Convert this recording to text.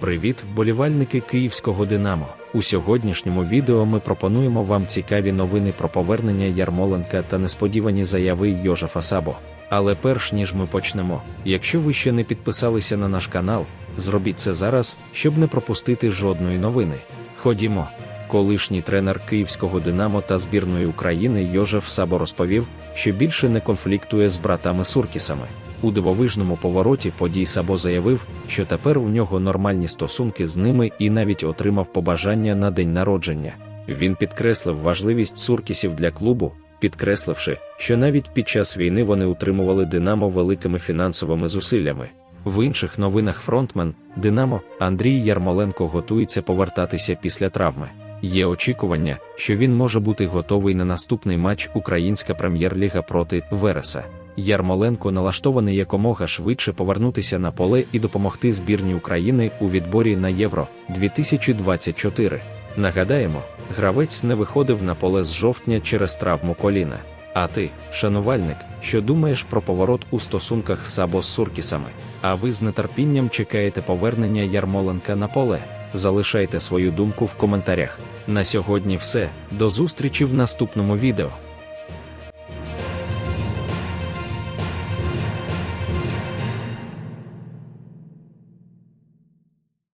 Привіт, вболівальники київського Динамо. У сьогоднішньому відео ми пропонуємо вам цікаві новини про повернення Ярмоленка та несподівані заяви Йожефа Сабо. Але перш ніж ми почнемо, якщо ви ще не підписалися на наш канал, зробіть це зараз, щоб не пропустити жодної новини. Ходімо. Колишній тренер київського Динамо та збірної України Йожеф Сабо розповів, що більше не конфліктує з братами Суркісами. У дивовижному повороті подій Сабо заявив, що тепер у нього нормальні стосунки з ними і навіть отримав побажання на день народження. Він підкреслив важливість Суркісів для клубу, підкресливши, що навіть під час війни вони утримували Динамо великими фінансовими зусиллями. В інших новинах фронтмен Динамо Андрій Ярмоленко готується повертатися після травми. Є очікування, що він може бути готовий на наступний матч Українська прем'єр-ліга проти Вереса. Ярмоленко налаштований якомога швидше повернутися на поле і допомогти збірній України у відборі на Євро 2024. Нагадаємо, гравець не виходив на поле з жовтня через травму коліна. А ти, шанувальник, що думаєш про поворот у стосунках Сабо з Суркісами? А ви з нетерпінням чекаєте повернення Ярмоленка на поле? Залишайте свою думку в коментарях. На сьогодні все. До зустрічі в наступному відео.